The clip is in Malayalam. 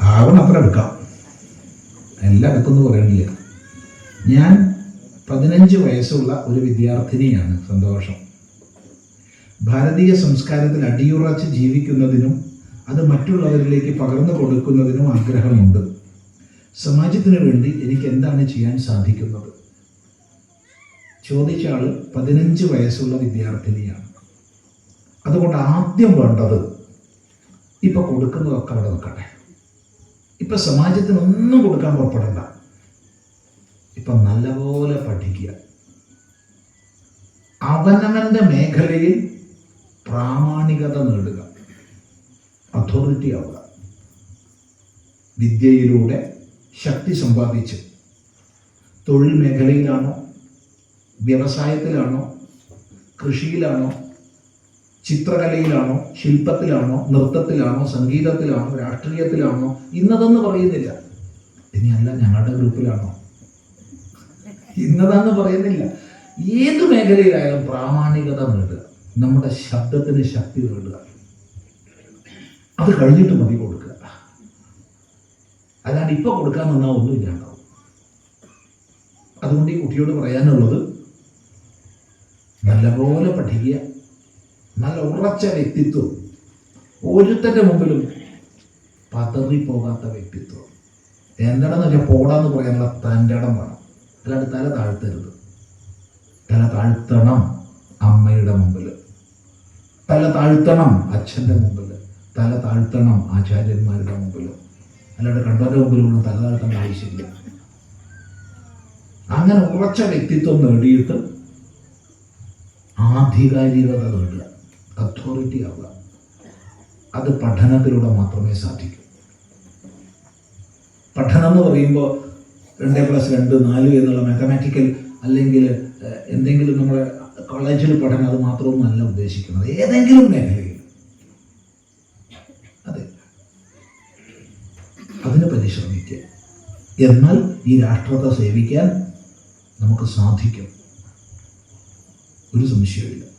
ആവണം അത്ര എടുക്കാം. എല്ലാം എടുക്കുമെന്ന് പറയണില്ല. ഞാൻ പതിനഞ്ച് വയസ്സുള്ള ഒരു വിദ്യാർത്ഥിനിയാണ് സന്തോഷം. ഭാരതീയ സംസ്കാരത്തിൽ അടിയുറച്ച് ജീവിക്കുന്നതിനും അത് മറ്റുള്ളവരിലേക്ക് പകർന്നു കൊടുക്കുന്നതിനും ആഗ്രഹമുണ്ട്. സമാജത്തിന് വേണ്ടി എനിക്ക് എന്താണ് ചെയ്യാൻ സാധിക്കുന്നത്? ചോദിച്ച പതിനഞ്ച് വയസ്സുള്ള വിദ്യാർത്ഥിനിയാണ്. അതുകൊണ്ട് ആദ്യം വേണ്ടത് ഇപ്പൊ കൊടുക്കുന്നതൊക്കെ അവിടെ നിൽക്കട്ടെ ഇപ്പൊ സമാജത്തിന് ഒന്നും കൊടുക്കാൻ പുറപ്പെടണ്ട. ഇപ്പൊ നല്ലപോലെ പഠിക്കുക. അവനവന്റെ മേഖലയിൽ പ്രാമാണികത നേടുക. അതോറിറ്റി ആവുക. വിദ്യയിലൂടെ ശക്തി സമ്പാദിച്ച് തൊഴിൽ മേഖലയിലാണോ വ്യവസായത്തിലാണോ കൃഷിയിലാണോ ചിത്രകലയിലാണോ ശില്പത്തിലാണോ നൃത്തത്തിലാണോ സംഗീതത്തിലാണോ രാഷ്ട്രീയത്തിലാണോ ഇന്നതെന്ന് പറയുന്നില്ല. ഇനിയല്ല ഞങ്ങളുടെ ഗ്രൂപ്പിലാണോ? ഇന്നതാന്ന് പറയുന്നില്ല. ഏത് മേഖലയിലായാലും പ്രാമാണികത നേടുക നമ്മുടെ ശബ്ദത്തിന് ശക്തി നേടുക. അത് കഴിഞ്ഞിട്ട് മതി കൊടുക്കുക. അല്ലാണ്ട് ഇപ്പൊ കൊടുക്കാൻ നിന്നാൽ ഒന്നും ഇല്ലാണ്ടാവും. അതുകൊണ്ട് ഈ കുട്ടിയോട് പറയാനുള്ളത് നല്ലപോലെ പഠിക്കുക. നല്ല ഉറച്ച വ്യക്തിത്വം. ഒരുത്തന്റെ മുമ്പിലും പതറിപ്പോകാത്ത വ്യക്തിത്വം. എന്താണെന്ന് വെച്ചാൽ പോടാന്ന് പറയാനുള്ള തന്റെ ഇടം വേണം. അല്ലാണ്ട് തല താഴ്ത്തരുത്. തല താഴ്ത്തണം അമ്മയുടെ മുമ്പിൽ തല താഴ്ത്തണം അച്ഛന്റെ മുമ്പിൽ തല താഴ്ത്തണം ആചാര്യന്മാരുടെ മുമ്പിൽ അല്ലാണ്ട് കണ്ടവരുടെ മുമ്പിലൊന്നും തല താഴ്ത്തേണ്ട ആവശ്യമില്ല. അങ്ങനെ ഉറച്ച വ്യക്തിത്വം നേടിയിട്ട് ആധികാരികത നേടുക. അതോറിറ്റി ആവുക. അത് പഠനത്തിലൂടെ മാത്രമേ സാധിക്കൂ. പഠനം എന്ന് പറയുമ്പോൾ രണ്ട് പ്ലസ് രണ്ട് നാല് എന്നുള്ള മാത്തമാറ്റിക്കൽ അല്ലെങ്കിൽ എന്തെങ്കിലും നമ്മുടെ കോളേജിൽ പഠനം അത് മാത്രമൊന്നുമല്ല ഉദ്ദേശിക്കുന്നത്. ഏതെങ്കിലും മേഖലയിൽ. അതെ. അതിന് പരിശ്രമിക്കുക. എന്നാൽ ഈ രാഷ്ട്രത്തെ സേവിക്കാൻ നമുക്ക് സാധിക്കും. ഒരു സംശയമില്ല